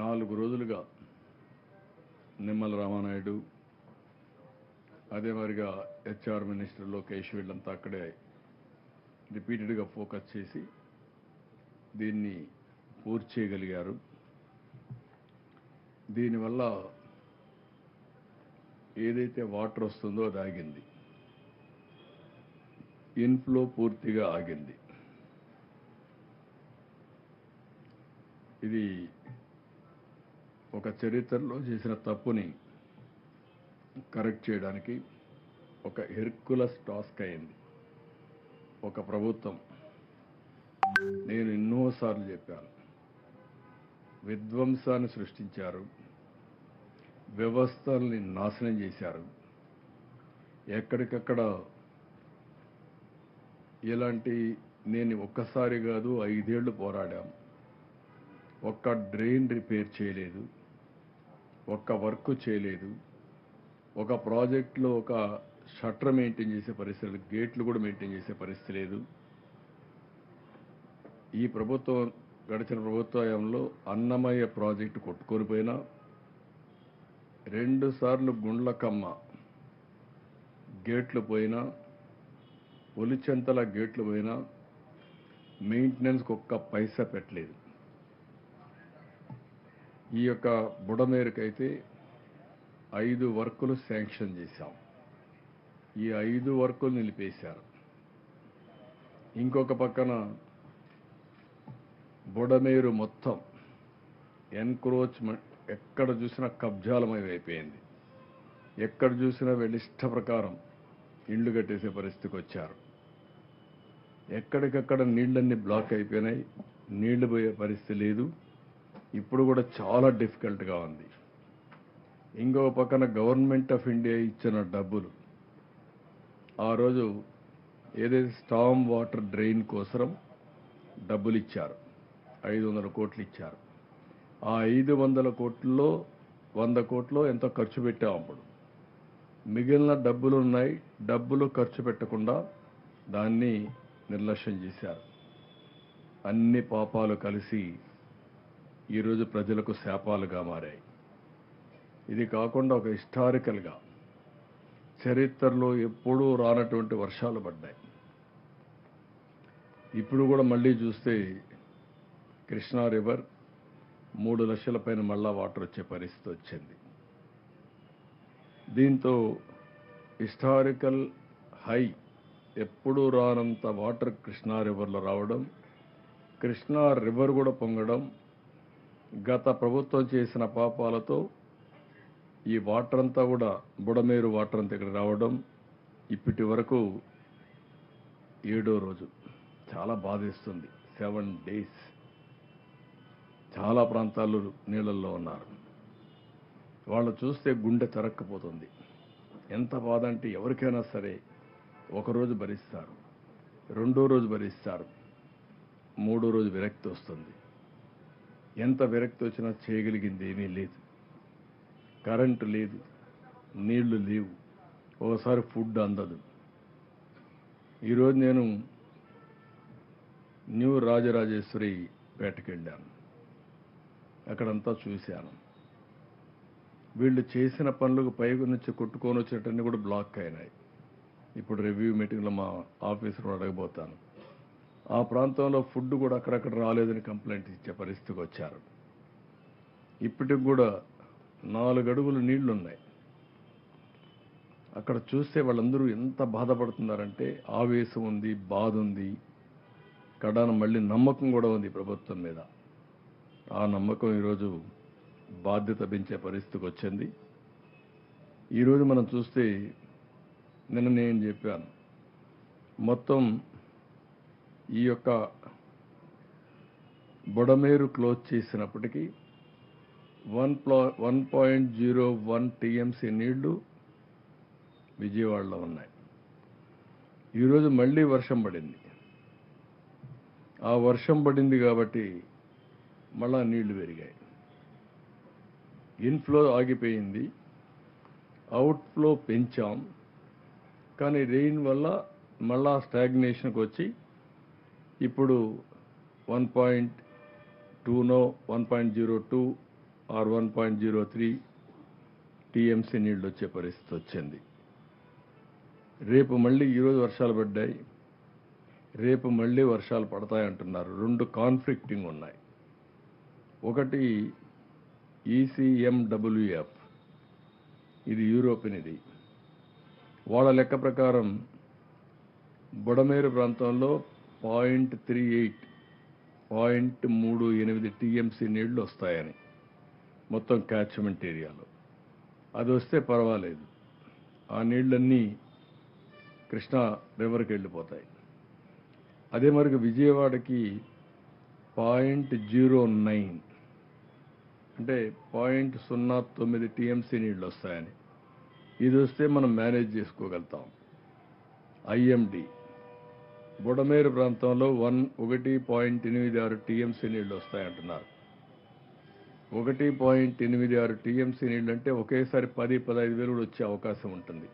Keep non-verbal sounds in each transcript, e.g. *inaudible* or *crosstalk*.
నాలుగు రోజులుగా నిమ్మల రామానాయుడు అదే మరిగా హెచ్ఆర్ మినిస్టర్ లోకేష్ వీళ్ళంతా అక్కడే రిపీటెడ్గా ఫోకస్ చేసి దీన్ని పూర్తి చేయగలిగారు. దీనివల్ల ఏదైతే వాటర్ వస్తుందో అది ఆగింది. ఇన్ఫ్లో పూర్తిగా ఆగింది. ఇది ఒక చరిత్రలో చేసిన తప్పుని కరెక్ట్ చేయడానికి ఒక హెర్కులస్ టాస్క్ అయింది. ఒక ప్రభుత్వం. నేను ఎన్నోసార్లు చెప్పాను. విధ్వంసాన్ని సృష్టించారు. వ్యవస్థల్ని నాశనం చేశారు. ఎక్కడికక్కడ ఇలాంటి నేను ఒక్కసారి కాదు ఐదేళ్ళు పోరాడాం. ఒక్క డ్రైన్ రిపేర్ చేయలేదు. ఒక్క వర్క్ చేయలేదు. ఒక ప్రాజెక్ట్లో ఒక షట్టర్ మెయింటైన్ చేసే పరిస్థితి లేదు. గేట్లు కూడా మెయింటైన్ చేసే పరిస్థితి లేదు. ఈ ప్రభుత్వం గడిచిన ప్రభుత్వంలో అన్నమయ్య ప్రాజెక్టు కొట్టుకొని పోయినా గుండ్లకమ్మ గేట్లు పోయినా ఒలిచెంతల గేట్లు పోయినా మెయింటెనెన్స్కి ఒక్క పైసా పెట్టలేదు. ఈ యొక్క బుడమేరుకైతే ఐదు వర్కులు శాంక్షన్ చేశాం. ఈ ఐదు వర్కులు నిలిపేశారు. ఇంకొక పక్కన బుడమేరు మొత్తం ఎన్క్రోచ్మెంట్ ఎక్కడ చూసినా కబ్జాలమై అయిపోయింది. ఎక్కడ చూసినా వీళ్ళ ఇష్ట ప్రకారం ఇండ్లు కట్టేసే పరిస్థితికి వచ్చారు. ఎక్కడికక్కడ నీళ్ళన్నీ బ్లాక్ అయిపోయినాయి. నీళ్ళు పోయే పరిస్థితి లేదు. ఇప్పుడు కూడా చాలా డిఫికల్ట్గా ఉంది. ఇంకో పక్కన గవర్నమెంట్ ఆఫ్ ఇండియా ఇచ్చిన డబ్బులు. ఆ రోజు ఏదైతే స్టామ్ వాటర్ డ్రైన్ కోసరం డబ్బులు ఇచ్చారు ఐదు వందల కోట్లు ఇచ్చారు ఆ ఐదు వందల కోట్లలో వంద కోట్లు ఎంతో ఖర్చు పెట్టాం అప్పుడు. మిగిలిన డబ్బులు ఉన్నాయి డబ్బులు ఖర్చు పెట్టకుండా దాన్ని నిర్లక్ష్యం చేశారు. అన్ని పాపాలు కలిసి ఈరోజు ప్రజలకు శాపాలుగా మారాయి. ఇది కాకుండా ఒక హిస్టారికల్గా చరిత్రలో ఎప్పుడూ రానటువంటి వర్షాలు పడ్డాయి. ఇప్పుడు కూడా మళ్ళీ చూస్తే కృష్ణా రివర్ మూడు లక్షల పైన మళ్ళా వాటర్ వచ్చే పరిస్థితి వచ్చింది. దీంతో హిస్టారికల్ హై ఎప్పుడూ రానంత వాటర్ కృష్ణా రివర్లో రావడం కృష్ణా రివర్ కూడా పొంగడం గత ప్రభుత్వం చేసిన పాపాలతో ఈ వాటర్ అంతా కూడా బుడమేరు వాటర్ అంతా ఇక్కడ రావడం ఇప్పటి వరకు ఏడో రోజు. చాలా బాధేస్తుంది. Seven days. చాలా ప్రాంతాల్లో నీళ్ళల్లో ఉన్నారు. వాళ్ళు చూస్తే గుండె తరక్కపోతుంది. ఎంత బాధ అంటే ఎవరికైనా సరే ఒకరోజు భరిస్తారు. రెండో రోజు భరిస్తారు. మూడో రోజు విరక్తి వస్తుంది. ఎంత విరక్తి వచ్చినా చేయగలిగింది ఏమీ లేదు. కరెంటు లేదు నీళ్ళు లేవు. ఒకసారి ఫుడ్ అందదు. ఈరోజు నేను న్యూ రాజరాజేశ్వరి పేటకి వెళ్ళాను అక్కడంతా చూశాను. వీళ్ళు చేసిన పనులకు పైకి నుంచి కొట్టుకొని వచ్చేటన్నీ కూడా బ్లాక్ అయినాయి. ఇప్పుడు రివ్యూ మీటింగ్లో మా ఆఫీసర్ అడగబోతాను. ఆ ప్రాంతంలో ఫుడ్ కూడా అక్కడక్కడ రాలేదని కంప్లైంట్ ఇచ్చే పరిస్థితికి వచ్చారు. ఇప్పటికి కూడా నాలుగు అడుగులు నీళ్ళున్నాయి. అక్కడ చూస్తే వాళ్ళందరూ ఎంత బాధపడుతున్నారంటే ఆవేశం ఉంది బాధ ఉంది. కడాన మళ్ళీ నమ్మకం కూడా ఉంది ప్రభుత్వం మీద. ఆ నమ్మకం ఈరోజు బాధ్యత పెంచే పరిస్థితికి వచ్చింది. ఈరోజు మనం చూస్తే నిన్న నేను చెప్పాను. మొత్తం ఈ యొక్క బుడమేరు క్లోజ్ చేసినప్పటికీ వన్ ప్లా one point zero one TMC నీళ్ళు విజయవాడలో ఉన్నాయి. ఈరోజు మళ్ళీ వర్షం పడింది. ఆ వర్షం పడింది కాబట్టి మళ్ళా నీళ్ళు పెరిగాయి. ఇన్ఫ్లో ఆగిపోయింది. అవుట్ఫ్లో పెంచాం. కానీ రెయిన్ వల్ల మళ్ళా స్టాగ్నేషన్కి వచ్చి ఇప్పుడు one point టూనో one point zero two or one point zero three TMC నీళ్ళు వచ్చే పరిస్థితి వచ్చింది. రేపు మళ్ళీ ఈరోజు వర్షాలు పడ్డాయి. రేపు మళ్ళీ వర్షాలు పడతాయంటున్నారు రెండు కాన్ఫ్లిక్టింగ్ ఉన్నాయి. ఒకటి ఈసీఎండబ్ల్యూఎఫ్ ఇది యూరోపియన్ ఇది. వాళ్ళ లెక్క ప్రకారం బుడమేరు ప్రాంతంలో పాయింట్ త్రీ ఎయిట్ పాయింట్ మూడు ఎనిమిది టీఎంసీ నీళ్ళు వస్తాయని. మొత్తం క్యాచ్మెంట్ ఏరియాలో. అది వస్తే పర్వాలేదు. ఆ నీళ్ళన్నీ కృష్ణా రివర్కి వెళ్ళిపోతాయి. అదే మరికి విజయవాడకి పాయింట్ జీరో నైన్ అంటే పాయింట్ సున్నా తొమ్మిది టీఎంసీ నీళ్ళు వస్తాయని. ఇది వస్తే మనం మేనేజ్ చేసుకోగలుగుతాం. ఐఎండి. బుడమేరు ప్రాంతంలో వన్ ఒకటి పాయింట్ ఎనిమిది ఆరు టీఎంసీ నీళ్ళు వస్తాయంటున్నారు. ఒకటి పాయింట్ ఎనిమిది ఆరు టీఎంసీ నీళ్ళు అంటే ఒకేసారి పది పదహైదు వేలు కూడా వచ్చే అవకాశం ఉంటుంది.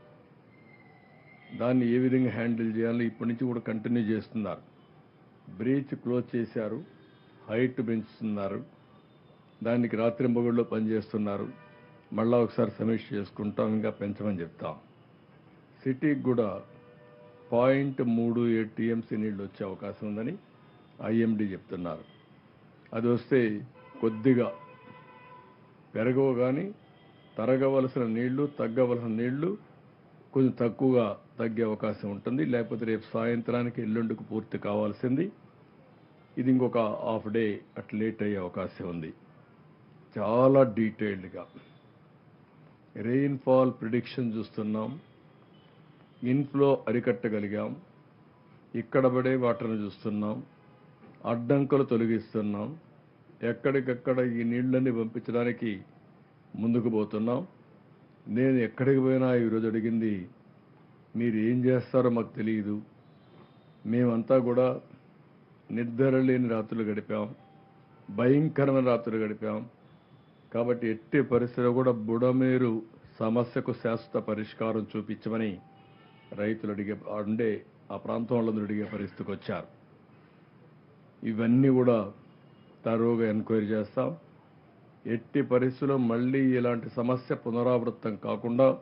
దాన్ని ఏ విధంగా హ్యాండిల్ చేయాలో ఇప్పటి నుంచి కూడా కంటిన్యూ చేస్తున్నారు. బ్రీచ్ క్లోజ్ చేశారు హైట్ పెంచుతున్నారు దానికి రాత్రింబగుళ్ళు పనిచేస్తున్నారు. మళ్ళా ఒకసారి సమీక్ష చేసుకుంటాం ఇంకా పెంచమని చెప్తాం. సిటీకి కూడా పాయింట్ మూడు ఏడు టీఎంసీ నీళ్ళు వచ్చే అవకాశం ఉందని ఐఎండి చెప్తున్నారు. అది వస్తే కొద్దిగా పెరగవు కానీ తరగవలసిన నీళ్ళు తగ్గవలసిన నీళ్ళు కొంచెం తక్కువగా తగ్గే అవకాశం ఉంటుంది. లేకపోతే రేపు సాయంత్రానికి ఎల్లుండికి పూర్తి కావాల్సింది. ఇది ఇంకొక హాఫ్ డే అట్లా లేట్ అయ్యే అవకాశం ఉంది. చాలా డీటెయిల్డ్గా. రెయిన్ఫాల్ ప్రిడిక్షన్ చూస్తున్నాం. ఇన్ఫ్లో అరికట్టగలిగాం. ఇక్కడ పడే వాటర్ని చూస్తున్నాం. అడ్డంకులు తొలగిస్తున్నాం. ఎక్కడికక్కడ ఈ నీళ్ళని పంపించడానికి ముందుకు పోతున్నాం. నేను ఎక్కడికి పోయినా ఈరోజు అడిగింది మీరు ఏం చేస్తారో మాకు తెలియదు. మేమంతా కూడా నిద్ర లేని రాత్రులు గడిపాం. భయంకరమైన రాత్రులు గడిపాం. కాబట్టి ఎట్టి పరిస్థితిలో కూడా బుడమేరు సమస్యకు శాశ్వత పరిష్కారం చూపించమని రైతులు అడిగే ఉండే ఆ ప్రాంతం వాళ్ళందరూ అడిగే పరిస్థితికి వచ్చారు ఇవన్నీ కూడా తరువుగా ఎంక్వైరీ చేస్తాం. ఎట్టి పరిస్థితుల్లో మళ్ళీ ఇలాంటి సమస్య పునరావృత్తం కాకుండా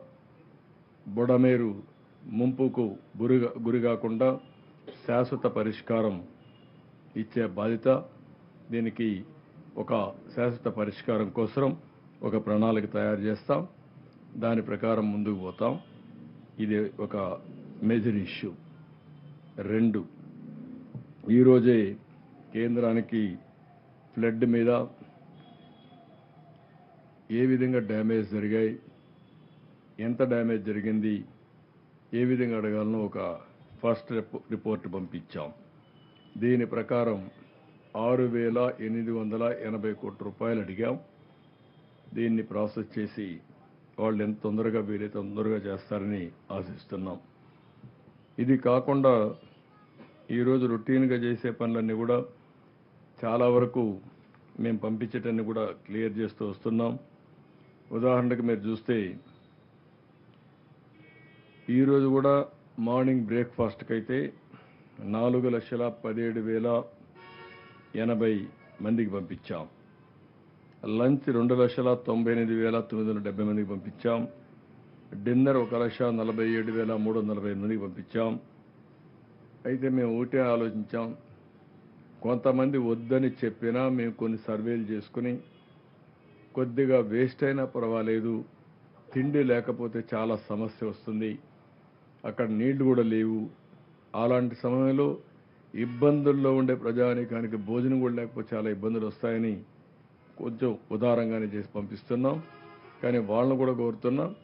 బుడమేరు ముంపుకు గురిగా గురి కాకుండా శాశ్వత పరిష్కారం ఇచ్చే బాధ్యత దీనికి ఒక శాశ్వత పరిష్కారం కోసం ఒక ప్రణాళిక తయారు చేస్తాం. దాని ప్రకారం ముందుకు పోతాం. ఇది ఒక మేజర్ ఇష్యూ రెండు ఈరోజే కేంద్రానికి ఫ్లడ్ మీద ఏ విధంగా డ్యామేజ్ జరిగాయి ఎంత డ్యామేజ్ జరిగింది ఏ విధంగా అడగాలనో ఒక ఫస్ట్ రిపో- రిపోర్ట్ పంపించాం. దీని ప్రకారం ఆరు వేల ఎనిమిది వందల ఎనభై కోట్ల రూపాయలు అడిగాం. దీన్ని ప్రాసెస్ చేసి వాళ్ళు ఎంత తొందరగా వీలైతే తొందరగా చేస్తారని ఆశిస్తున్నాం. ఇది కాకుండా ఈరోజు రొటీన్గా చేసే పనులన్నీ కూడా చాలా వరకు మేము పంపించేటన్ని కూడా క్లియర్ చేస్తూ వస్తున్నాం. ఉదాహరణకు మీరు చూస్తే ఈరోజు కూడా మార్నింగ్ బ్రేక్ఫాస్ట్కి అయితే నాలుగు లక్షల పదిహేడు వేల ఎనభై మందికి పంపించాం. లంచ్ రెండు లక్షల తొంభై ఎనిమిది వేల తొమ్మిది వందల డెబ్బై మందికి పంపించాం. డిన్నర్ ఒక లక్ష నలభై ఏడు వేల మూడు వందల నలభై మందికి పంపించాం. అయితే మేము ఒకటే ఆలోచించాం కొంతమంది వద్దని చెప్పినా మేము కొన్ని సర్వేలు చేసుకుని కొద్దిగా వేస్ట్ అయినా పర్వాలేదు తిండి లేకపోతే చాలా సమస్య వస్తుంది అక్కడ నీళ్ళు కూడా లేవు. అలాంటి సమయంలో ఇబ్బందుల్లో ఉండే ప్రజానీకానికి భోజనం కూడా లేకపోతే చాలా ఇబ్బందులు వస్తాయని కొంచెం ఉదారంగానే చేసి పంపిస్తున్నాం. కానీ వాళ్ళని కూడా కోరుతున్నాం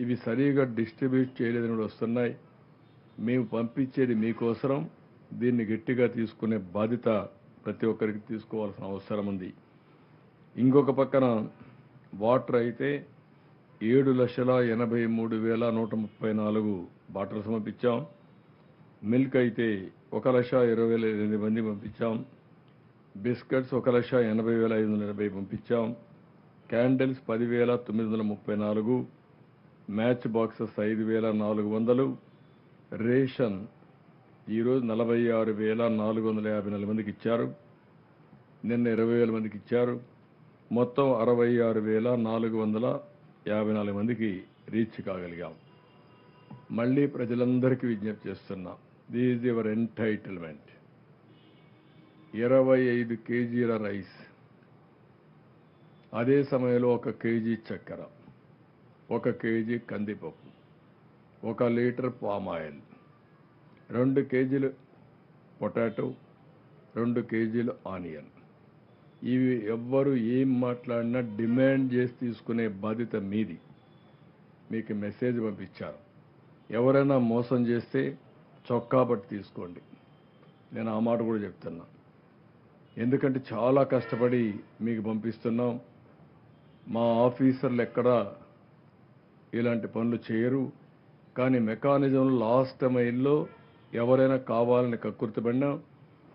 ఇవి సరిగా డిస్ట్రిబ్యూట్ చేయలేదని కూడా వస్తున్నాయి. మేము పంపించేది మీకోసరం దీన్ని గట్టిగా తీసుకునే బాధ్యత ప్రతి ఒక్కరికి తీసుకోవాల్సిన అవసరం ఉంది. ఇంకొక పక్కన వాటర్ అయితే ఏడు లక్షల ఎనభై మూడు వేల నూట ముప్పై నాలుగు బాటర్స్ పంపించాం మిల్క్ అయితే ఒక లక్ష ఇరవై వేల ఎనిమిది మంది పంపించాం. బిస్కెట్స్ ఒక లక్ష ఎనభై వేల ఐదు వందల ఎనభై పంపించాం. క్యాండిల్స్ పదివేల తొమ్మిది వందల ముప్పై నాలుగు. మ్యాచ్ బాక్సెస్ ఐదు వేల నాలుగు వందలు. రేషన్ ఈరోజు నలభై ఆరు వేల నాలుగు వందల యాభై నాలుగు మందికి ఇచ్చారు. నిన్న ఇరవై వేల మందికి ఇచ్చారు. మొత్తం అరవై ఆరు వేల నాలుగు వందల యాభై నాలుగు మందికి రీచ్ కాగలిగాం. మళ్ళీ ప్రజలందరికీ విజ్ఞప్తి చేస్తున్నాం దీస్ యువర్ ఎంటైటిల్మెంట్ ఇరవై ఐదు కేజీల రైస్. అదే సమయంలో ఒక కేజీ చక్కెర ఒక కేజీ కందిపప్పు ఒక లీటర్ పామ్ ఆయిల్ రెండు కేజీలు పొటాటో రెండు కేజీలు ఆనియన్. ఇవి ఎవ్వరు ఏం మాట్లాడినా డిమాండ్ చేసి తీసుకునే బాధ్యత మీది. మీకు మెసేజ్ పంపించారు. ఎవరైనా మోసం చేస్తే చొక్కాబట్టి తీసుకోండి. నేను ఆ మాట కూడా చెప్తున్నా. ఎందుకంటే చాలా కష్టపడి మీకు పంపిస్తున్నాం. మా ఆఫీసర్లు ఎక్కడా ఇలాంటి పనులు చేయరు. కానీ మెకానిజం లాస్ట్ మైల్లో ఎవరైనా కావాలని కక్కుర్తిపడినా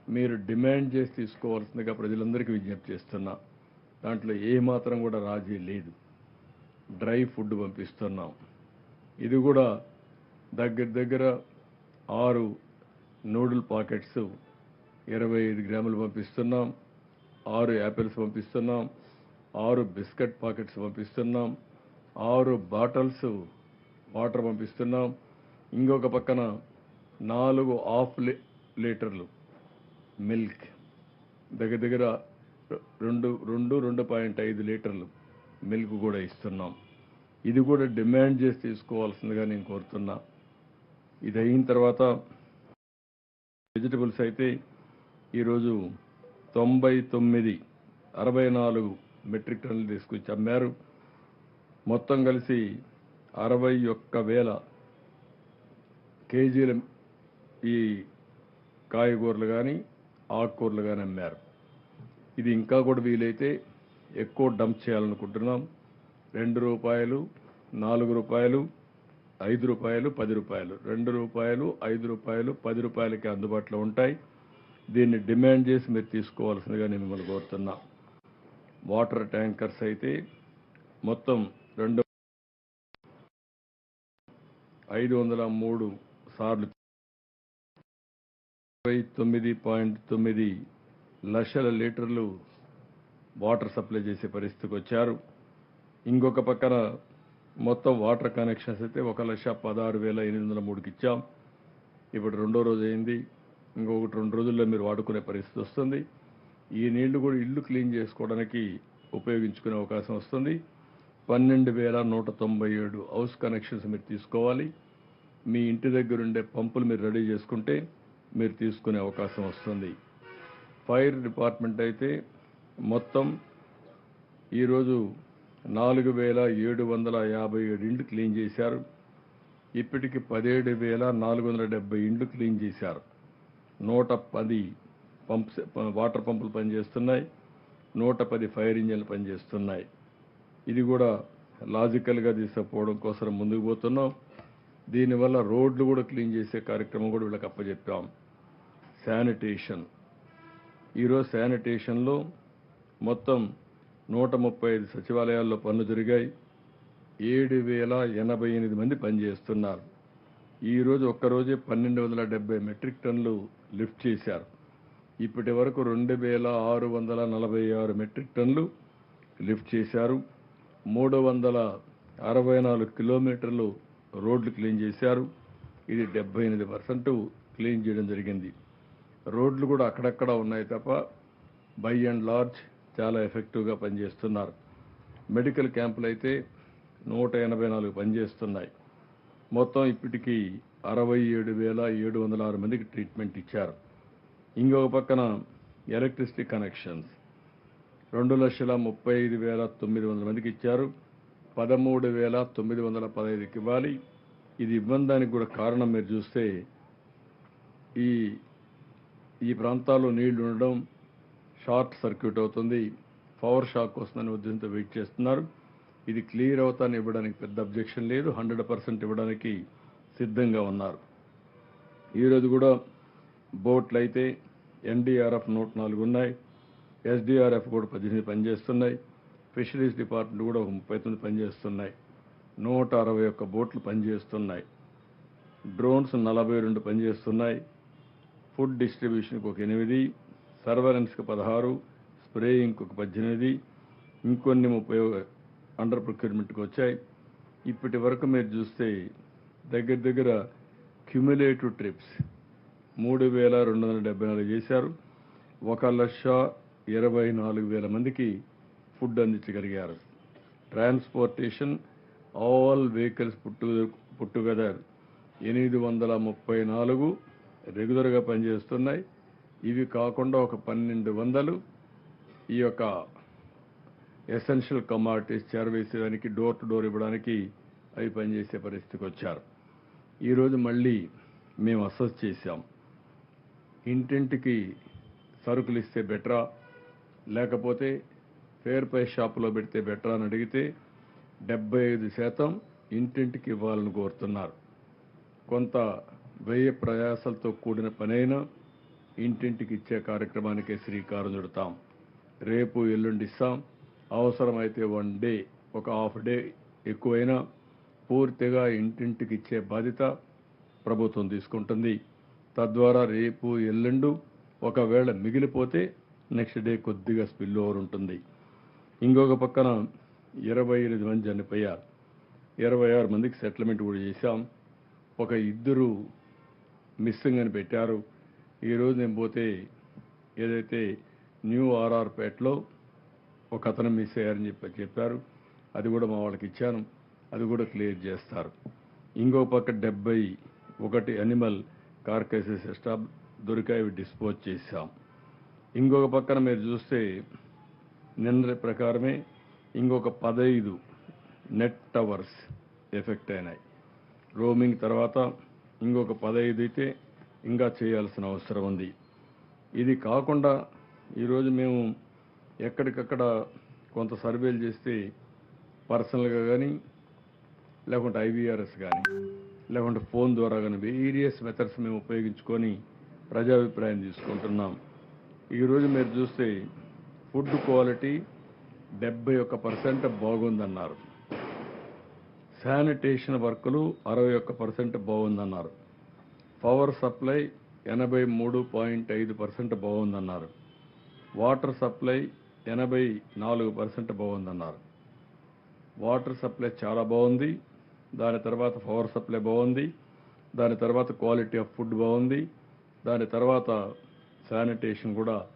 మీరు డిమాండ్ చేసి తీసుకోవాల్సిందిగా ప్రజలందరికీ విజ్ఞప్తి చేస్తున్నా. దాంట్లో ఏమాత్రం కూడా రాజీ లేదు. డ్రై ఫుడ్ పంపిస్తున్నాం. ఇది కూడా దగ్గర దగ్గర ఆరు నూడిల్ పాకెట్స్ ఇరవై ఐదు గ్రాములు పంపిస్తున్నాం ఆరు యాపిల్స్ పంపిస్తున్నాం ఆరు బిస్కెట్ పాకెట్స్ పంపిస్తున్నాం ఆరు బాటిల్స్ వాటర్ పంపిస్తున్నాం. ఇంకొక పక్కన నాలుగు హాఫ్ లీ- లీటర్లు మిల్క్. దగ్గర దగ్గర రెండు రెండు రెండు పాయింట్ ఐదు లీటర్లు మిల్క్ కూడా ఇస్తున్నాం. ఇది కూడా డిమాండ్ చేసి తీసుకోవాల్సిందిగా నేను కోరుతున్నా. ఇది అయిన తర్వాత వెజిటబుల్స్ అయితే ఈరోజు తొంభై తొమ్మిది అరవై నాలుగు మెట్రిక్ టన్నులు తీసుకొచ్చి అమ్మారు. మొత్తం కలిసి అరవై ఒక్క వేల కేజీల ఈ కాయగూరలు కానీ ఆకుకూరలు కానీ అమ్మారు. ఇది ఇంకా కూడా వీలైతే ఎక్కువ డంప్ చేయాలనుకుంటున్నాం. రెండు రూపాయలు నాలుగు రూపాయలు ఐదు రూపాయలు పది రూపాయలు. రెండు రూపాయలు ఐదు రూపాయలు పది రూపాయలకి అందుబాటులో ఉంటాయి. దీన్ని డిమాండ్ చేసి మీరు తీసుకోవాల్సిందిగా నేను మిమ్మల్ని కోరుతున్నా. వాటర్ ట్యాంకర్స్ అయితే మొత్తం రెండు ఐదు వందల మూడు సార్లు ఇరవై తొమ్మిది పాయింట్ తొమ్మిది లక్షల లీటర్లు వాటర్ సప్లై చేసే పరిస్థితికి వచ్చారు. ఇంకొక పక్కన మొత్తం వాటర్ కనెక్షన్స్ అయితే ఒక లక్ష పదహారు వేల ఎనిమిది వందల మూడుకి ఇచ్చాం. ఇప్పుడు రెండో రోజు అయింది. ఇంకొకటి రెండు రోజుల్లో మీరు వాడుకునే పరిస్థితి వస్తుంది. ఈ నీళ్ళు కూడా ఇల్లు క్లీన్ చేసుకోవడానికి ఉపయోగించుకునే అవకాశం వస్తుంది. పన్నెండు వేల నూట తొంభై ఏడు హౌస్ కనెక్షన్స్ మీరు తీసుకోవాలి. మీ ఇంటి దగ్గర ఉండే పంపులు మీరు రెడీ చేసుకుంటే మీరు తీసుకునే అవకాశం వస్తుంది. ఫైర్ డిపార్ట్మెంట్ అయితే మొత్తం ఈరోజు నాలుగు వేల ఏడు వందల యాభై ఏడు ఇండ్లు క్లీన్ చేశారు. ఇప్పటికి పదిహేడు వేల నాలుగు వందల డెబ్బై ఇండ్లు క్లీన్ చేశారు. నూట పది పంప్స్ వాటర్ పంపులు పనిచేస్తున్నాయి. నూట పది ఫైర్ ఇంజన్లు పనిచేస్తున్నాయి. ఇది కూడా లాజికల్గా తీసుకుపోవడం కోసం ముందుకు పోతున్నాం. దీనివల్ల రోడ్లు కూడా క్లీన్ చేసే కార్యక్రమం కూడా వీళ్ళకి అప్పచెప్పాం. శానిటేషన్. ఈరోజు శానిటేషన్లో మొత్తం నూట ముప్పై ఐదు సచివాలయాల్లో పనులు జరిగాయి. ఏడు వేల ఎనభై ఎనిమిది మంది పనిచేస్తున్నారు. ఈరోజు ఒక్కరోజే పన్నెండు వందల డెబ్బై మెట్రిక్ టన్నులు లిఫ్ట్ చేశారు. ఇప్పటి వరకు రెండు వేల ఆరు వందల నలభై ఆరు మెట్రిక్ టన్నులు లిఫ్ట్ చేశారు. మూడు వందల అరవై నాలుగు కిలోమీటర్లు రోడ్లు క్లీన్ చేశారు. ఇది డెబ్బై ఎనిమిది పర్సెంట్ క్లీన్ చేయడం జరిగింది. రోడ్లు కూడా అక్కడక్కడ ఉన్నాయి తప్ప బై అండ్ లార్జ్ చాలా ఎఫెక్టివ్గా పనిచేస్తున్నారు. మెడికల్ క్యాంపులు అయితే నూట ఎనభై నాలుగు పనిచేస్తున్నాయి. మొత్తం ఇప్పటికీ అరవై ఏడు వేల ఏడు వందల ఆరు మందికి ట్రీట్మెంట్ ఇచ్చారు. ఇంకొక పక్కన ఎలక్ట్రిసిటీ కనెక్షన్స్. రెండు లక్షల ముప్పై ఐదు వేల తొమ్మిది వందల మందికి ఇచ్చారు. పదమూడు వేల తొమ్మిది వందల పదహైదుకి ఇవ్వాలి. ఇది ఇవ్వడానికి కూడా కారణం మీరు చూస్తే ఈ ఈ ప్రాంతాల్లో నీళ్ళు ఉండడం షార్ట్ సర్క్యూట్ అవుతుంది. పవర్ షాక్ వస్తుందని ఉద్దేశంతో వెయిట్ చేస్తున్నారు. ఇది క్లియర్ అవుతాను ఇవ్వడానికి పెద్ద అబ్జెక్షన్ లేదు హండ్రెడ్ పర్సెంట్ ఇవ్వడానికి సిద్ధంగా ఉన్నారు. ఈరోజు కూడా బోట్లు అయితే ఎన్డీఆర్ఎఫ్ నూట నాలుగు ఉన్నాయి ఎస్డీఆర్ఎఫ్ కూడా పద్దెనిమిది పనిచేస్తున్నాయి ఫిషరీస్ డిపార్ట్మెంట్ కూడా ఒక ముప్పై తొమ్మిది పనిచేస్తున్నాయి నూట అరవై ఒక్క బోట్లు పనిచేస్తున్నాయి డ్రోన్స్ నలభై రెండు పనిచేస్తున్నాయి ఫుడ్ డిస్ట్రిబ్యూషన్కి ఒక ఎనిమిది సర్వరెన్స్కి పదహారు స్ప్రేయింగ్కి ఒక పద్దెనిమిది ఇంకొన్ని ముప్పై అండర్ ప్రొక్యూర్మెంట్కి వచ్చాయి. ఇప్పటి వరకు మీరు చూస్తే దగ్గర దగ్గర క్యుములేటివ్ ట్రిప్స్ మూడు వేల రెండు వందల డెబ్బై నాలుగు చేశారు. ఒక లక్ష ఇరవై నాలుగు వేల మందికి ఫుడ్ అందించగలిగారు. ట్రాన్స్పోర్టేషన్ ఆల్ వెహికల్స్ పుట్టు పుట్టుగదర్ ఎనిమిది వందల ముప్పై నాలుగు రెగ్యులర్గా పనిచేస్తున్నాయి. ఇవి కాకుండా ఒక పన్నెండు వందలు ఈ యొక్క ఎసెన్షియల్ కమాడిటీస్ చేరవేసేదానికి డోర్ టు డోర్ ఇవ్వడానికి అవి పనిచేసే పరిస్థితికి వచ్చారు. ఈరోజు మళ్ళీ మేము అసెస్ చేశాం. ఇంటింటికి సరుకులు ఇస్తే బెటరా? లేకపోతే ఫేర్ పై షాపులో పెడితే బెటరా అని అడిగితే డెబ్బై ఐదు శాతం ఇంటింటికి ఇవ్వాలని కోరుతున్నారు. కొంత వ్యయ ప్రయాసాలతో కూడిన పనైనా ఇంటింటికి ఇచ్చే కార్యక్రమానికే శ్రీకారం చుడతాం. రేపు ఎల్లుండి ఇస్తాం. అవసరమైతే వన్ డే ఒక హాఫ్ డే ఎక్కువైనా పూర్తిగా ఇంటింటికి ఇచ్చే బాధ్యత ప్రభుత్వం తీసుకుంటుంది. తద్వారా రేపు ఎల్లుండు ఒకవేళ మిగిలిపోతే నెక్స్ట్ డే కొద్దిగా స్పిల్ ఓవర్ ఉంటుంది. ఇంకొక పక్కన ఇరవై ఎనిమిది మంది చనిపోయారు. ఇరవై ఆరు మందికి సెటిల్మెంట్ కూడా చేశాం. ఒక ఇద్దరు మిస్సింగ్ అని పెట్టారు. ఈరోజు నేను పోతే ఏదైతే న్యూ ఆర్ఆర్పేటలో ఒక అతను మిస్ అయ్యారని చెప్పి చెప్పారు. అది కూడా మా వాళ్ళకి ఇచ్చాను. అది కూడా క్లియర్ చేస్తారు. ఇంకో పక్క డెబ్బై ఒకటి అనిమల్ కార్కైసెస్ స్టాప్ దొరికాయి డిస్పోజ్ చేశాం. ఇంకొక పక్కన మీరు చూస్తే నిన్న ప్రకారమే ఇంకొక పదైదు నెట్ టవర్స్ ఎఫెక్ట్ అయినాయి. రోమింగ్ తర్వాత ఇంకొక పదహైదు అయితే ఇంకా చేయాల్సిన అవసరం ఉంది. ఇది కాకుండా ఈరోజు మేము ఎక్కడికక్కడ కొంత సర్వేలు చేస్తే పర్సనల్గా కానీ లేకుంటే ఐవీఆర్ఎస్ కానీ లేకుంటే ఫోన్ ద్వారా కానీ వేరియస్ మెథడ్స్ మేము ఉపయోగించుకొని ప్రజాభిప్రాయం తీసుకుంటున్నాం. ఈరోజు మీరు చూస్తే ఫుడ్ క్వాలిటీ డెబ్బై ఒక్క పర్సెంట్ బాగుందన్నారు. శానిటేషన్ వర్కులు అరవై ఒక్క పర్సెంట్ బాగుందన్నారు. పవర్ సప్లై ఎనభై మూడు పాయింట్ ఐదు పర్సెంట్ బాగుందన్నారు. వాటర్ సప్లై ఎనభై నాలుగు పర్సెంట్ బాగుందన్నారు. వాటర్ సప్లై చాలా బాగుంది. దాని తర్వాత పవర్ సప్లై బాగుంది. దాని తర్వాత క్వాలిటీ ఆఫ్ ఫుడ్ బాగుంది. దాని తర్వాత శానిటేషన్ కూడా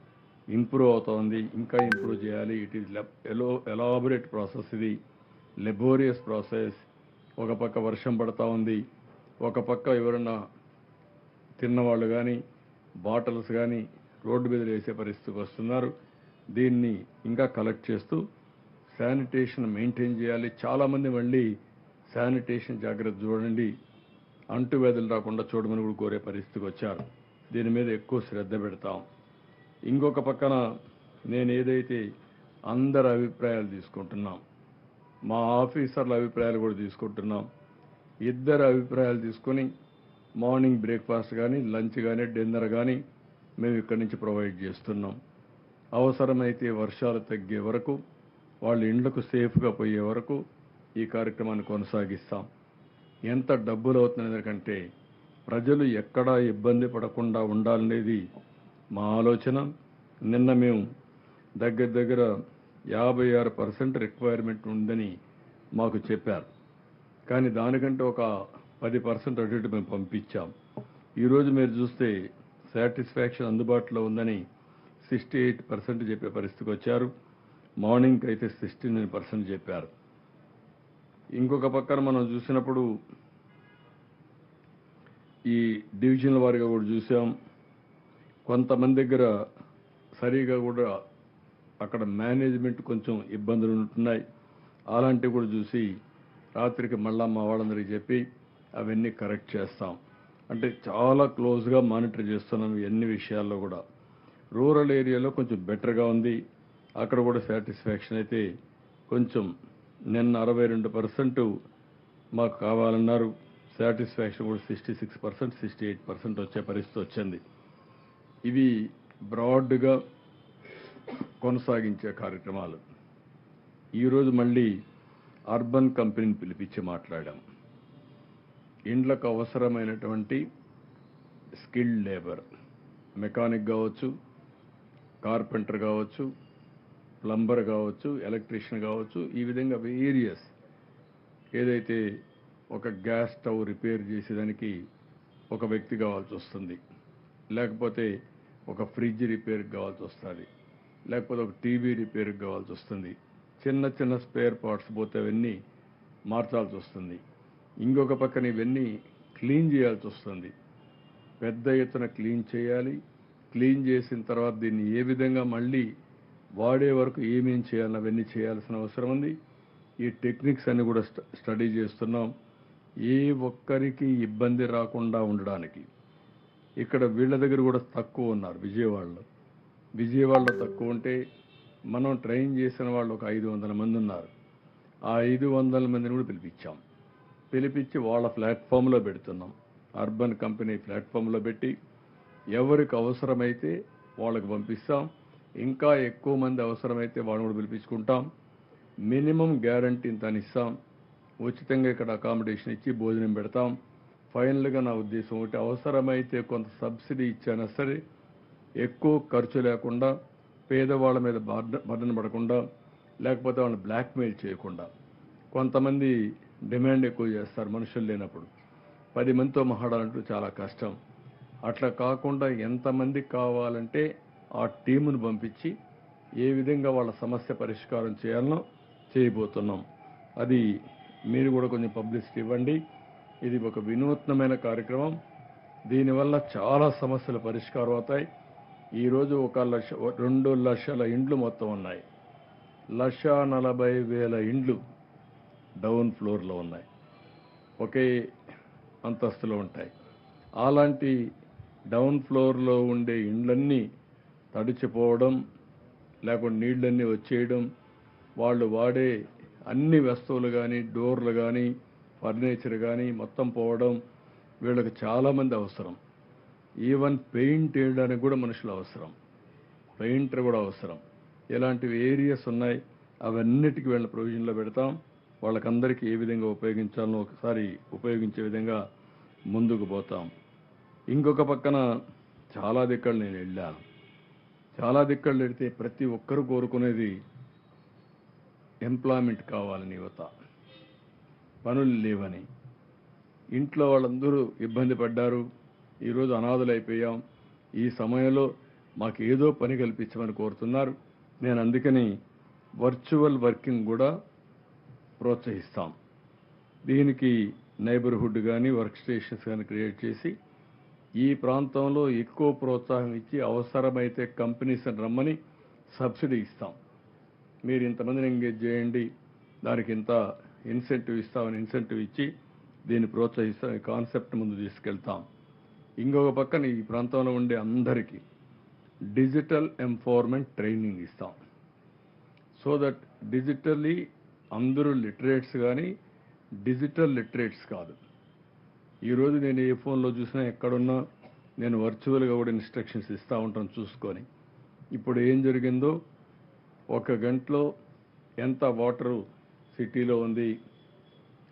ఇంప్రూవ్ అవుతోంది. ఇంకా ఇంప్రూవ్ చేయాలి. ఇట్ ఈస్ ఎలో ఎలాబొరేట్ ప్రాసెస్ ఇది. Laborious process. ఒక పక్క వర్షం పడతా ఉంది. ఒక పక్క ఎవరన్నా తిన్నవాళ్ళు కానీ బాటిల్స్ కానీ రోడ్డు మీద వేసే పరిస్థితికి వస్తున్నారు. దీన్ని ఇంకా కలెక్ట్ చేస్తూ శానిటేషన్ మెయింటైన్ చేయాలి. చాలామంది మళ్ళీ శానిటేషన్ జాగ్రత్త చూడండి. అంటువ్యాధులు రాకుండా చూడమని కూడా కోరే పరిస్థితికి వచ్చారు. దీని మీద ఎక్కువ శ్రద్ధ పెడతాం. ఇంకొక పక్కన నేను ఏదైతే అందరి అభిప్రాయాలు తీసుకుంటున్నాం మా ఆఫీసర్ల అభిప్రాయాలు కూడా తీసుకుంటున్నాం. ఇద్దరు అభిప్రాయాలు తీసుకొని మార్నింగ్ బ్రేక్ఫాస్ట్ కానీ లంచ్ కానీ డిన్నర్ కానీ మేము ఇక్కడి నుంచి ప్రొవైడ్ చేస్తున్నాం. అవసరమైతే వర్షాలు తగ్గే వరకు వాళ్ళ ఇండ్లకు సేఫ్గా పోయే వరకు ఈ కార్యక్రమాన్ని కొనసాగిస్తాం. ఎంత డబ్బులు అవుతున్నది కంటే ప్రజలు ఎక్కడా ఇబ్బంది పడకుండా ఉండాలనేది మా ఆలోచన. నిన్న మేము దగ్గర దగ్గర యాభై ఆరు పర్సెంట్ రిక్వైర్మెంట్ ఉందని మాకు చెప్పారు. కానీ దానికంటే ఒక పది పర్సెంట్ అటు ఇటు మేము పంపించాం. ఈరోజు మీరు చూస్తే సాటిస్ఫాక్షన్ అందుబాటులో ఉందని సిక్స్టీ ఎయిట్ పర్సెంట్ చెప్పే పరిస్థితికి వచ్చారు. మార్నింగ్కి అయితే సిక్స్టీ నైన్ పర్సెంట్ చెప్పారు. ఇంకొక పక్కన మనం చూసినప్పుడు ఈ డివిజన్ల వారిగా కూడా చూసాం. కొంతమంది దగ్గర సరిగా కూడా అక్కడ మేనేజ్మెంట్ కొంచెం ఇబ్బందులు ఉంటున్నాయి. అలాంటివి కూడా చూసి రాత్రికి మళ్ళా మా వాళ్ళందరికీ చెప్పి అవన్నీ కరెక్ట్ చేస్తాం. అంటే చాలా క్లోజ్గా మానిటర్ చేస్తున్నాం ఎన్ని విషయాల్లో కూడా. రూరల్ ఏరియాలో కొంచెం బెటర్గా ఉంది. అక్కడ కూడా సాటిస్ఫాక్షన్ అయితే కొంచెం నిన్న అరవై రెండు పర్సెంట్ మాకు కావాలన్నారు. సాటిస్ఫాక్షన్ కూడా sixty six percent sixty eight percent వచ్చే పరిస్థితి వచ్చింది. ఇవి బ్రాడ్గా కొనసాగించే కార్యక్రమాలు. ఈరోజు మళ్ళీ అర్బన్ కంపెనీని పిలిపించి మాట్లాడాం. ఇండ్లకు అవసరమైనటువంటి స్కిల్డ్ లేబర్ మెకానిక్ కావచ్చు కార్పెంటర్ కావచ్చు ప్లంబర్ కావచ్చు ఎలక్ట్రీషియన్ కావచ్చు ఈ విధంగా వేరియస్ ఏదైతే ఒక గ్యాస్ స్టవ్ రిపేర్ చేసేదానికి ఒక వ్యక్తి కావాల్సి వస్తుంది. లేకపోతే ఒక ఫ్రిడ్జ్ రిపేర్కి కావాల్సి వస్తుంది. లేకపోతే ఒక టీవీ రిపేర్కి కావాల్సి వస్తుంది. చిన్న చిన్న స్పేర్ పార్ట్స్ పోతే అవన్నీ మార్చాల్సి వస్తుంది. ఇంకొక పక్కన ఇవన్నీ క్లీన్ చేయాల్సి వస్తుంది. పెద్ద ఎత్తున క్లీన్ చేయాలి. క్లీన్ చేసిన తర్వాత దీన్ని ఏ విధంగా మళ్ళీ వాడే వరకు ఏమేం చేయాలని అవన్నీ చేయాల్సిన అవసరం ఉంది. ఈ టెక్నిక్స్ అన్ని కూడా స్ట- స్టడీ చేస్తున్నాం. ఏ ఒక్కరికి ఇబ్బంది రాకుండా ఉండడానికి. ఇక్కడ వీళ్ళ దగ్గర కూడా తక్కువ ఉన్నారు విజయవాడలో. విజయవాడలో తక్కువ ఉంటే మనం ట్రైన్ చేసిన వాళ్ళు ఒక ఐదు వందల మంది ఉన్నారు. ఆ ఐదు వందల మందిని కూడా పిలిపించాం. పిలిపించి వాళ్ళ ప్లాట్ఫామ్లో పెడుతున్నాం. అర్బన్ కంపెనీ ప్లాట్ఫామ్లో పెట్టి ఎవరికి అవసరమైతే వాళ్ళకి పంపిస్తాం. ఇంకా ఎక్కువ మంది అవసరమైతే వాళ్ళని కూడా పిలిపించుకుంటాం. మినిమం గ్యారంటీ ఇంత ఇస్తాం. ఉచితంగా ఇక్కడ అకామిడేషన్ ఇచ్చి భోజనం పెడతాం. ఫైనల్గా నా ఉద్దేశం ఒకటి అవసరమైతే కొంత సబ్సిడీ ఇచ్చినా సరే ఎక్కువ ఖర్చు లేకుండా పేదవాళ్ళ మీద బర్ధన పడకుండా లేకపోతే వాళ్ళని బ్లాక్మెయిల్ చేయకుండా. కొంతమంది డిమాండ్ ఎక్కువ చేస్తారు మనుషులు లేనప్పుడు. పది మందితో మహాడాలంటూ చాలా కష్టం. అట్లా కాకుండా ఎంతమంది కావాలంటే ఆ టీమును పంపించి ఏ విధంగా వాళ్ళ సమస్య పరిష్కారం చేయాలనో చేయబోతున్నాం. అది మీరు కూడా కొంచెం పబ్లిసిటీ ఇవ్వండి. ఇది ఒక వినూత్నమైన కార్యక్రమం. దీనివల్ల చాలా సమస్యలు పరిష్కారం అవుతాయి. ఈరోజు ఒక లక్ష రెండు లక్షల ఇండ్లు మొత్తం ఉన్నాయి. లక్ష నలభై వేల ఇండ్లు డౌన్ ఫ్లోర్లో ఉన్నాయి. ఒకే అంతస్తులో ఉంటాయి. అలాంటి డౌన్ ఫ్లోర్లో ఉండే ఇండ్లన్నీ తడిచిపోవడం లేకుంటే నీళ్ళన్నీ వచ్చేయడం వాళ్ళు వాడే అన్ని వస్తువులు కానీ డోర్లు కానీ ఫర్నిచర్ కానీ మొత్తం పోవడం వీళ్ళకి చాలామంది అవసరం. ఈవెన్ పెయింట్ వేయడానికి కూడా మనుషులు అవసరం. పెయింటర్ కూడా అవసరం. ఇలాంటివి ఏరియాస్ ఉన్నాయి. అవన్నిటికీ వీళ్ళ ప్రొవిజన్లో పెడతాం. వాళ్ళకందరికీ ఏ విధంగా ఉపయోగించాలో ఒకసారి ఉపయోగించే విధంగా ముందుకు పోతాం. ఇంకొక పక్కన చాలా దిక్కలు నేను వెళ్ళాను చాలా దిక్కలు వెళితే ప్రతి ఒక్కరు కోరుకునేది ఎంప్లాయ్మెంట్ కావాలని యువత పనులు లేవని. ఇంట్లో వాళ్ళందరూ ఇబ్బంది పడ్డారు. ఈరోజు అనాథలైపోయాం. ఈ సమయంలో మాకు ఏదో పని కల్పించమని కోరుతున్నారు. నేను అందుకని వర్చువల్ వర్కింగ్ కూడా ప్రోత్సహిస్తాం. దీనికి నైబర్హుడ్ కానీ వర్క్ స్టేషన్స్ కానీ క్రియేట్ చేసి ఈ ప్రాంతంలో ఎక్కువ ప్రోత్సాహం ఇచ్చి అవసరమైతే కంపెనీస్ని రమ్మని సబ్సిడీ ఇస్తాం. మీరు ఇంతమందిని ఎంగేజ్ చేయండి దానికి ఇంత ఇన్సెంటివ్ ఇస్తామని ఇన్సెంటివ్ ఇచ్చి దీన్ని ప్రోత్సహిస్తాం ఈ కాన్సెప్ట్ ముందు తీసుకెళ్తాం. ఇంకొక పక్కన ఈ ప్రాంతంలో ఉండే అందరికీ డిజిటల్ ఎంఫోర్మెంట్ ట్రైనింగ్ ఇస్తాం. సో దట్ డిజిటల్లీ అందరూ లిటరేట్స్ కానీ డిజిటల్ లిటరేట్స్ కాదు. ఈరోజు నేను ఏ ఫోన్లో చూసినా ఎక్కడున్నా నేను వర్చువల్గా కూడా ఇన్స్ట్రక్షన్స్ ఇస్తూ ఉంటాను చూసుకొని. ఇప్పుడు ఏం జరిగిందో ఒక గంటలో ఎంత వాటరు సిటీలో ఉంది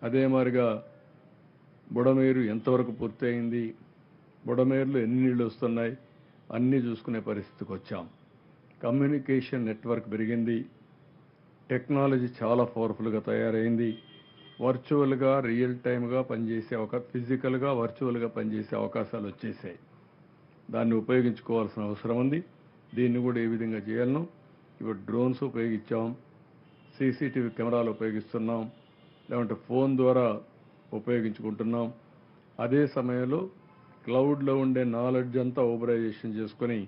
అదే మాదిరిగా బుడమేరు ఎంతవరకు పూర్తయింది బుడమేరులో ఎన్ని నీళ్ళు వస్తున్నాయి అన్నీ చూసుకునే పరిస్థితికి వచ్చాం. కమ్యూనికేషన్ నెట్వర్క్ పెరిగింది టెక్నాలజీ చాలా పవర్ఫుల్గా తయారైంది వర్చువల్గా రియల్ టైమ్గా పనిచేసే ఒక ఫిజికల్గా వర్చువల్గా పనిచేసే అవకాశాలు వచ్చేసాయి. దాన్ని ఉపయోగించుకోవాల్సిన అవసరం ఉంది. దీన్ని కూడా ఏ విధంగా చేయాలను ఇప్పుడు డ్రోన్స్ ఉపయోగించాం సీసీటీవీ కెమెరాలు ఉపయోగిస్తున్నాం లేదంటే ఫోన్ ద్వారా ఉపయోగించుకుంటున్నాం. అదే సమయంలో క్లౌడ్లో ఉండే నాలెడ్జ్ అంతా ఓబరైజేషన్ చేసుకొని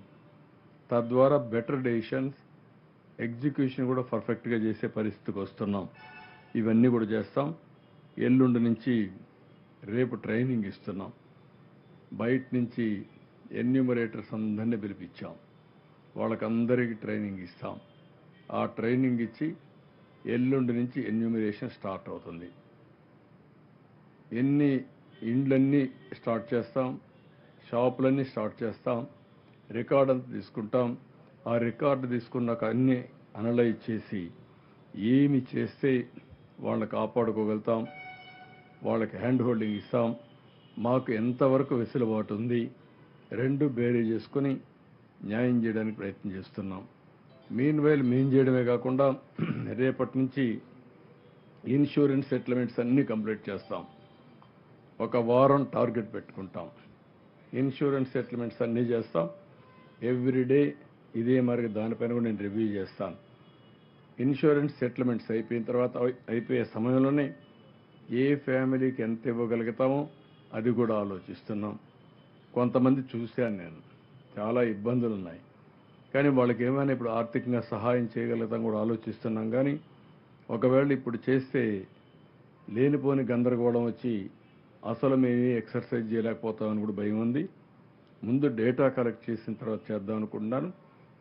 తద్వారా బెటర్ డెసిషన్స్ ఎగ్జిక్యూషన్ కూడా పర్ఫెక్ట్గా చేసే పరిస్థితికి వస్తున్నాం. ఇవన్నీ కూడా చేస్తాం. ఎల్లుండి నుంచి రేపు ట్రైనింగ్ ఇస్తున్నాం. బయట నుంచి ఎన్యూమరేటర్స్ అందరినీ పిలిపించాం. వాళ్ళకందరికీ ట్రైనింగ్ ఇస్తాం. ఆ ట్రైనింగ్ ఇచ్చి ఎల్లుండి నుంచి ఎన్యూమరేషన్ స్టార్ట్ అవుతుంది. ఎన్ని ఇండ్లన్నీ స్టార్ట్ చేస్తాం షాపులన్నీ స్టార్ట్ చేస్తాం రికార్డ్ అంతా తీసుకుంటాం. ఆ రికార్డు తీసుకున్నాక అన్నీ అనలైజ్ చేసి ఏమి చేస్తే వాళ్ళని కాపాడుకోగలుగుతాం వాళ్ళకి హ్యాండ్ హోల్డింగ్ ఇస్తాం. మాకు ఎంతవరకు వెసులుబాటు ఉంది? రెండు బేరీ చేసుకొని న్యాయం చేయడానికి ప్రయత్నం చేస్తున్నాం. మీన్ వైల్ మేము చేయడమే కాకుండా *clears throat* రేపటి నుంచి ఇన్సూరెన్స్ సెటిల్మెంట్స్ అన్నీ కంప్లీట్ చేస్తాం. ఒక వారం టార్గెట్ పెట్టుకుంటాం. ఇన్సూరెన్స్ సెటిల్మెంట్స్ అన్నీ చేస్తాం. ఎవ్రీడే ఇదే మరి దానిపైన కూడా నేను రివ్యూ చేస్తాను. ఇన్సూరెన్స్ సెటిల్మెంట్స్ అయిపోయిన తర్వాత అయిపోయే సమయంలోనే ఏ ఫ్యామిలీకి ఎంత ఇవ్వగలుగుతామో అది కూడా ఆలోచిస్తున్నాం. కొంతమంది చూశాను నేను. చాలా ఇబ్బందులు ఉన్నాయి కానీ వాళ్ళకి ఏమైనా ఇప్పుడు ఆర్థికంగా సహాయం చేయగలుగుతాం కూడా ఆలోచిస్తున్నాం. కానీ ఒకవేళ ఇప్పుడు చేస్తే లేనిపోని గందరగోళం వచ్చి అసలు మేము ఎక్సర్సైజ్ చేయలేకపోతామని కూడా భయం ఉంది. ముందు డేటా కలెక్ట్ చేసిన తర్వాత చేద్దాం అనుకుంటున్నాను.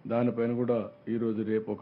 దానిపైన కూడా ఈరోజు రేపు ఒక